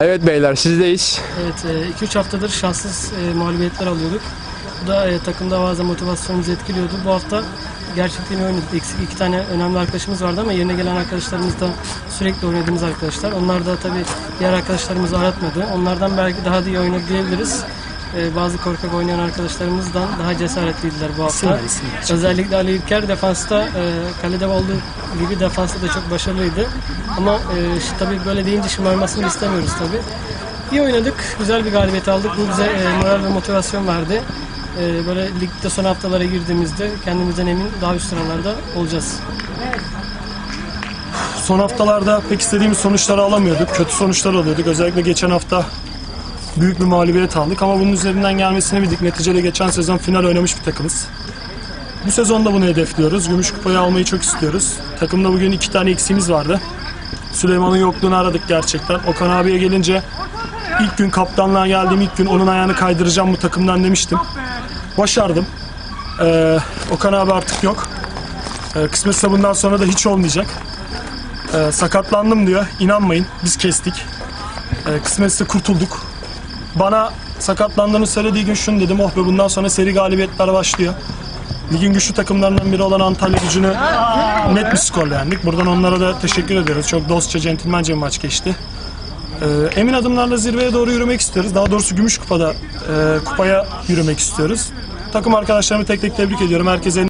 Evet beyler sizdeyiz. Evet, 2-3 haftadır şanssız e, mağlubiyetler alıyorduk. Bu da e, takımda bazen motivasyonumuzu etkiliyordu. Bu hafta gerçekten oynadık. Eksik iki tane önemli arkadaşımız vardı ama yerine gelen arkadaşlarımız da sürekli oynadığımız arkadaşlar. Onlar da tabii diğer arkadaşlarımızı aratmadı. Onlardan belki daha da iyi oynadı diyebiliriz. E, bazı korkak oynayan arkadaşlarımızdan daha cesaretliydiler bu hafta. Özellikle Ali İlker defansta e, kalede olduğu gibi defansta da çok başarılıydı. Ama e, işte tabii böyle deyince şımarmasını istemiyoruz tabii. İyi oynadık, güzel bir galibiyet aldık. Bu bize e, moral ve motivasyon verdi. E, böyle ligde son haftalara girdiğimizde kendimizden emin daha üst sıralarda olacağız. Son haftalarda pek istediğimiz sonuçları alamıyorduk. Kötü sonuçlar alıyorduk. Özellikle geçen hafta büyük bir mağlubiyet aldık ama bunun üzerinden gelmesini bildik. Neticede geçen sezon final oynamış bir takımız. Bu sezon da bunu hedefliyoruz. Gümüş kupayı almayı çok istiyoruz. Takımda bugün iki tane eksiğimiz vardı. Süleyman'ın yokluğunu aradık gerçekten. Okan abiye gelince ilk gün kaptanlığa geldiğim ilk gün onun ayağını kaydıracağım bu takımdan demiştim. Başardım. Ee, Okan abi artık yok. Ee, kısmetse bundan sonra da hiç olmayacak. Ee, sakatlandım diyor. İnanmayın. Biz kestik. Ee, kısmetse kurtulduk. Bana sakatlandığını söylediği gün şunu dedim. Oh be bundan sonra seri galibiyetler başlıyor. Ligin güçlü takımlarından biri olan Antalya gücünü net bir skorla yendik. Buradan onlara da teşekkür ediyoruz. Çok dostça, centilmence bir maç geçti. Ee, emin adımlarla zirveye doğru yürümek istiyoruz. Daha doğrusu Gümüş Kupa'da e, kupaya yürümek istiyoruz. Takım arkadaşlarımı tek tek tebrik ediyorum. Herkese